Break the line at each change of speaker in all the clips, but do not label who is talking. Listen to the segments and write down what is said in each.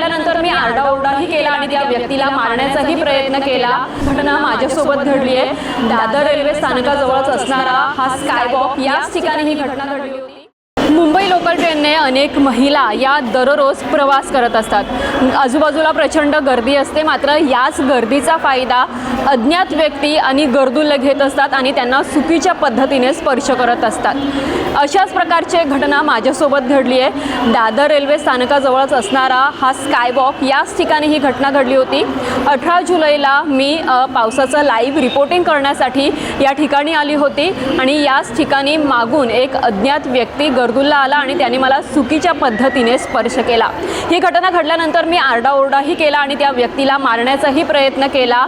घडल्यानंतर मी आरडाओरडाही केला आणि त्या व्यक्तीला मारण्याचाही प्रयत्न केला. घटना माझ्यासोबत घडली आहे दादर रेल्वे स्थानकाजवळच असणारा हा स्कायवॉक याच ठिकाणी ही घटना घडली होती. मुंबई लोकल ट्रेनने अनेक महिला या दररोज प्रवास करत असतात. आजूबाजूला प्रचंड गर्दी असते मात्र याच गर्दीचा फायदा अज्ञात व्यक्ती आणि गरदुल्ले घेत असतात आणि त्यांना चुकीच्या पद्धतीने स्पर्श करत असतात. अशाच प्रकारची घटना माझ्यासोबत घडली आहे. दादर रेल्वे स्थानकाजवळच असणारा हा स्कायवॉक याच ठिकाणी ही घटना घडली होती. अठरा जुलैला मी पावसाचं लाईव्ह रिपोर्टिंग करण्यासाठी या ठिकाणी आली होती आणि याच ठिकाणी मागून एक अज्ञात व्यक्ती स्कूलला आला आणि त्याने मला चुकीच्या पद्धतीने स्पर्श केला. ही घटना घडल्यानंतर मी आरडाओरडाही केला आणि त्या व्यक्तीला मारण्याचाही प्रयत्न केला.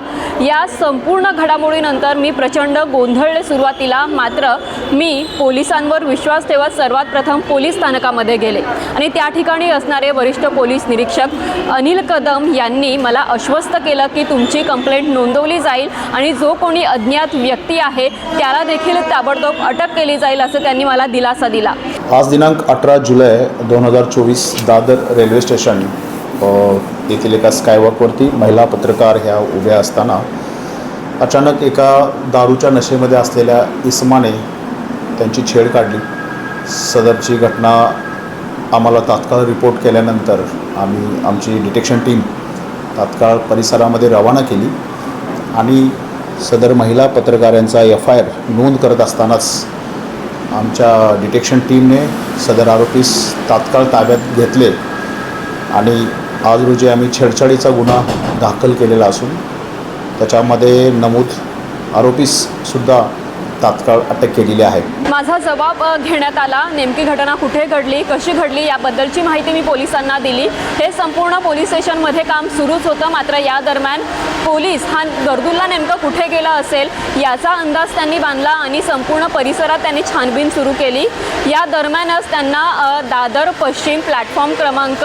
या संपूर्ण घडामोडीनंतर मी प्रचंड गोंधळले सुरुवातीला. मात्र मी पोलिसांवर विश्वास ठेवत सर्वात प्रथम पोलीस स्थानकामध्ये गेले आणि त्या ठिकाणी असणारे वरिष्ठ पोलीस निरीक्षक अनिल कदम यांनी मला आश्वस्त केलं की तुमची कंप्लेंट नोंदवली जाईल आणि जो कोणी अज्ञात व्यक्ती आहे त्याला देखील ताबडतोब अटक केली जाईल असं त्यांनी मला दिलासा दिला.
आज दिनांक अठरा जुलै दोन हजार चोवीस दादर रेल्वे स्टेशन येथील एका स्कायवॉकवरती महिला पत्रकार ह्या उभ्या असताना अचानक एका दारूच्या नशेमध्ये असलेल्या इसमाने त्यांची छेड काढली. सदरची घटना आम्हाला तात्काळ रिपोर्ट केल्यानंतर आम्ही आमची डिटेक्शन टीम तात्काळ परिसरामध्ये रवाना केली आणि सदर महिला पत्रकारांचा एफ आय आर नोंद करत असतानाच आमच्या डिटेक्शन टीमने सदर आरोपीस तात्काळ ताब्यात घेतले आणि आज रोजी आम्ही छेडछाडीचा गुन्हा दाखल केलेला असून त्याच्यामध्ये नमूद आरोपीससुद्धा तात्काळ अटक केलेली आहे.
माझा जबाब घेण्यात आला. नेमकी घटना कुठे घडली कशी घडली याबद्दलची माहिती मी पोलिसांना दिली. हे संपूर्ण पोलीस स्टेशनमध्ये काम सुरूच होतं मात्र या दरम्यान पोलीस हा गर्दुल्ला नेमकं कुठे गेला असेल याचा अंदाज त्यांनी बांधला आणि संपूर्ण परिसरात त्यांनी छानबीन सुरू केली. या दरम्यानच त्यांना दादर पश्चिम प्लॅटफॉर्म क्रमांक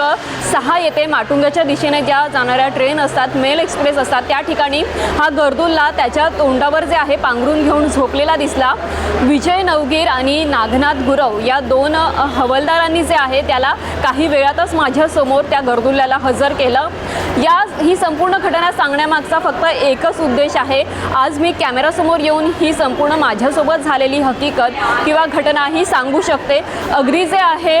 सहा येथे माटुंग्याच्या दिशेने ज्या जाणाऱ्या ट्रेन असतात मेल एक्सप्रेस असतात त्या ठिकाणी हा गर्दुल्ला त्याच्या तोंडावर जे आहे पांघरून घेऊन झोपलेला दिसला. विजय नवगीर आणि नागनाथ गुरव या दोन हवलदारांनी जे आहे त्याला काही वेळातच माझ्यासमोर त्या गर्दुल्ल्याला हजर केलं. या ही संपूर्ण घटना सांगण्यामागचं फक्त एकच उद्देश आहे. आज मी कॅमेरासमोर येऊन ही संपूर्ण माझ्यासोबत झालेली हकीकत किंवा घटना ही सांगू शकते. अगदी जे आहे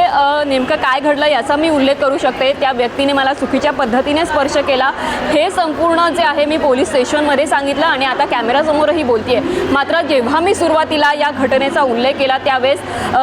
नेमकं काय घडलं याचा मी उल्लेख करू शकते. त्या व्यक्तीने मला चुकीच्या पद्धतीने स्पर्श केला. हे संपूर्ण जे आहे मी पोलीस स्टेशनमध्ये सांगितलं आणि आता कॅमेरासमोरही बोलतीये. मात्र जेव्हा मी सुरुवातीला या घटनेचा उल्लेख केला त्यावेळेस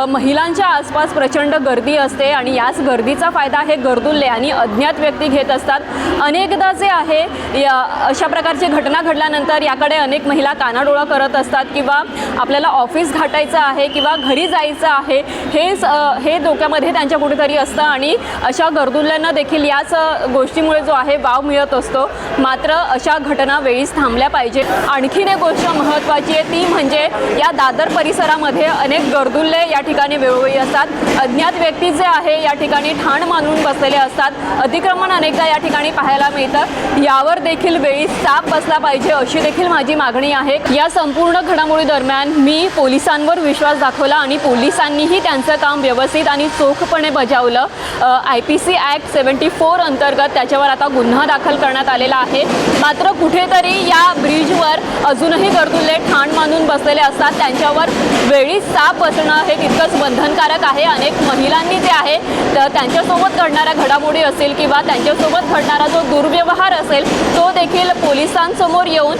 महिलांच्या आसपास प्रचंड गर्दी असते आणि याच गर्दीचा फायदा हे गर्दुल्ले आणि अज्ञात व्यक्ती घेत असतात. अनेकदा जे आहे या अशा प्रकारची घटना घडल्यानंतर याकडे अनेक महिला कानाडोळा करत असतात किंवा आपल्याला ऑफिस घाटायचं आहे किंवा घरी जायचं आहे हेच हे डोक्यामध्ये त्यांच्या कुठेतरी असतं आणि अशा गर्दुल्यांना देखील याच गोष्टीमुळे जो आहे वाव मिळत असतो. मात्र अशा घटना वेळीच थांबल्या पाहिजे. आणखीन एक गोष्ट महत्त्वाची आहे ती म्हणजे या दादर परिसरामध्ये अनेक गर्दुल्ले या ठिकाणी वेळोवेळी असतात. अज्ञात व्यक्ती जे आहे या ठिकाणी ठाण मानून बसलेले असतात. अतिक्रमण अनेकदा या ठिकाणी पाहायला मिळतं. यावर देखील वेळी साप बसला पाहिजे अशी देखील माझी मागणी आहे. या संपूर्ण घडामोडी दरम्यान मी पोलिसांवर विश्वास दाखवला आणि पोलिसांनीही त्यांचं काम व्यवस्थित आणि चोखपणे बजावलं. I P C act seventy four अंतर्गत त्याच्यावर आता गुन्हा दाखल करण्यात आलेला आहे. मात्र कुठेतरी या ब्रिजवर अजूनही गर्दुल्ले ठाण मानून बसलेले असतात. त्यांच्यावर वेळी साप बसणं हे तितकंच बंधनकारक आहे. अनेक महिलांनी जे आहे तर त्यांच्यासोबत घडणाऱ्या घडामोडी असेल किंवा त्यांच्यासोबत घडणारा जो दुर्व्यवहार असेल तो देखील पोलिसांसमोर येऊन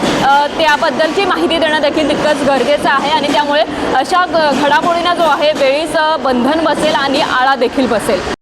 त्याबद्दलची माहिती देणं देखील तितकंच गरजेचं आहे आणि त्यामुळे अशा घडामोडींना जो आहे वेळीच बंधन बसेल आणि आळा देखील बसेल.